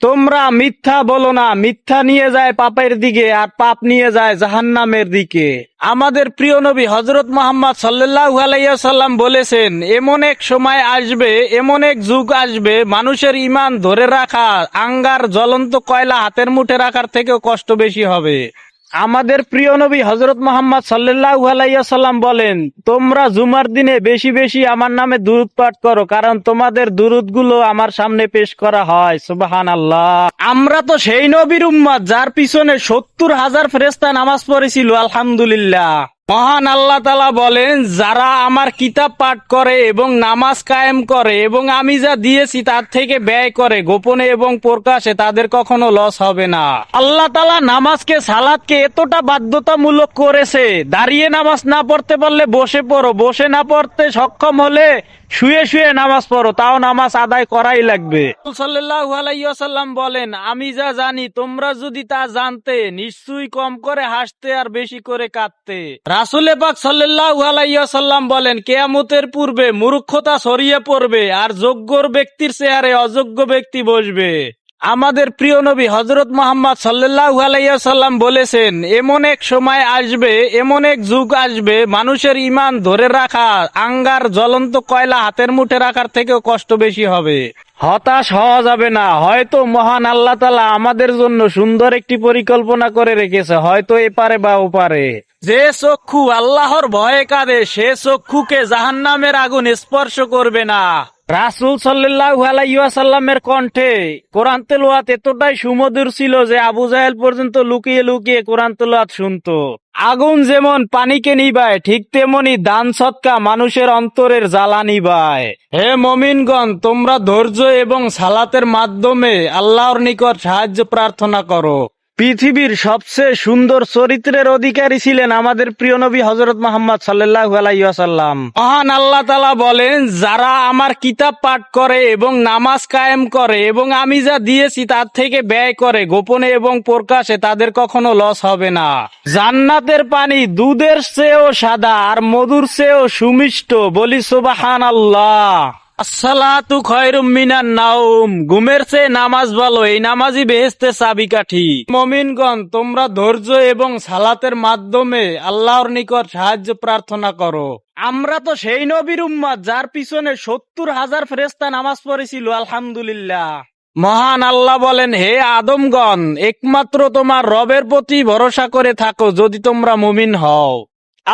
তোমরা মিথ্যা বলো না, মিথ্যা নিয়ে যায় পাপের দিকে আর পাপ নিয়ে যায় জাহান্নামের দিকে। আমাদের প্রিয় নবী হজরত মোহাম্মদ আলাইসাল্লাম বলেছেন, এমন এক সময় আসবে, এমন এক যুগ আসবে, মানুষের ইমান ধরে রাখা, আঙ্গার জ্বলন্ত কয়লা হাতের মুঠে রাখার থেকেও কষ্ট বেশি হবে। আমাদের প্রিয় নবী হজরত মোহাম্মদ সাল্লাহ বলেন, তোমরা জুমার দিনে বেশি বেশি আমার নামে দুরুদ পাঠ করো, কারণ তোমাদের দুরুদ আমার সামনে পেশ করা হয়। সুবাহান আল্লাহ আমরা তো সেই নবীর উম্মাদ যার পিছনে সত্তর হাজার ফেরেস্তা নামাজ পড়েছিল, আলহামদুলিল্লাহ। মহান আল্লাহ তালা বলেন, যারা আমার কিতাব পাঠ করে এবং নামাজ কায়েম করে এবং আমি যা দিয়েছি তার থেকে ব্যয় করে, গোপনে এবং প্রকাশে, তাদের কখনো লস হবে না। আল্লাহ তালা নামাজকে সালাদকে এতটা বাধ্যতামূলক করেছে, দাঁড়িয়ে নামাজ না পড়তে পারলে বসে পড়ো, বসে না পড়তে সক্ষম হলে শুয়ে শুয়ে নামাজ পড়ো, তাও নামাজ আদায় করাই লাগবে। আলাইহি বলেন, আমি যা জানি, তোমরা যদি তা জানতে, নিশ্চয়ই কম করে হাসতে আর বেশি করে কাঁদতে। রাসুলে পাক সাল্লাল্লাহু আলাইহি বলেন, কেয়ামতের পূর্বে মূর্খতা ছড়িয়ে পড়বে আর যোগ্যর ব্যক্তির চেয়ারে অযোগ্য ব্যক্তি বসবে। আমাদের প্রিয় নবী হজরত মোহাম্মদ আলাইসাল্লাম বলেছেন, এমন এক সময় আসবে, এমন এক যুগ আসবে, মানুষের ইমান ধরে রাখা, আঙ্গার জ্বলন্ত কয়লা হাতের মুঠে রাখার থেকেও কষ্ট বেশি হবে। হতাশ হওয়া যাবে না। হয়তো মহান আল্লাহ তালা আমাদের জন্য সুন্দর একটি পরিকল্পনা করে রেখেছে, হয়তো এপারে বা ওপারে। যে চক্ষু আল্লাহর ভয়ে কাঁদে, সে চক্ষুকে জাহান্নামের আগুন স্পর্শ করবে না। রাসুল সাল্লাল্লাহু আলাইহি ওয়াসাল্লামের কণ্ঠে কোরআন তেলাওয়াত এতটাই সুমধুর ছিল যে আবু জাহেল পর্যন্ত লুকিয়ে লুকিয়ে কোরআন তেলাওয়াত শুনতো। আগুন যেমন পানিকে নিবায়, ঠিক তেমনি দান সৎকা মানুষের অন্তরের জ্বালা নিবায়। হে মমিনগণ, তোমরা ধৈর্য এবং সালাতের মাধ্যমে আল্লাহর নিকট সাহায্য প্রার্থনা করো। পৃথিবীর সবচেয়ে সুন্দর চরিত্রের অধিকারী ছিলেন আমাদের প্রিয় নবী হজরত মোহাম্মদ সাল্লাহ আলাইসাল্লাম মহান আল্লাহ তালা বলেন, যারা আমার কিতাব পাঠ করে এবং নামাজ কায়েম করে এবং আমি যা দিয়েছি তার থেকে ব্যয় করে, গোপনে এবং প্রকাশে তাদের কখনো লস হবে না। জান্নাতের পানি দুধের চেয়েও সাদা আর মধুর চেয়েও সুমিষ্ট। বলি সুবাহান আল্লাহ আসসালাতু খয়রুম মিনান নাউম ঘুমের চেয়ে নামাজ ভালো, এই নামাজই বেহেস্তে চাবিকাঠি। মমিনগণ, তোমরা ধৈর্য এবং সালাতের মাধ্যমে আল্লাহর নিকট সাহায্য প্রার্থনা করো। আমরা তো সেই নবীর উম্মাদ, যার পিছনে সত্তর হাজার ফেরেস্তা নামাজ পড়েছিল, আলহামদুলিল্লাহ। মহান আল্লাহ বলেন, হে আদমগণ, একমাত্র তোমার রবের প্রতি ভরসা করে থাকো, যদি তোমরা মুমিন হও।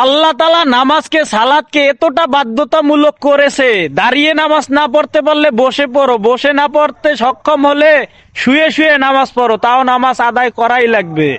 আল্লাহ তালা নামাজকে, সালাদকে এতটা বাধ্যতামূলক করেছে, দাঁড়িয়ে নামাজ না পড়তে পারলে বসে পড়ো, বসে না পড়তে সক্ষম হলে শুয়ে শুয়ে নামাজ পড়ো, তাও নামাজ আদায় করাই লাগবে।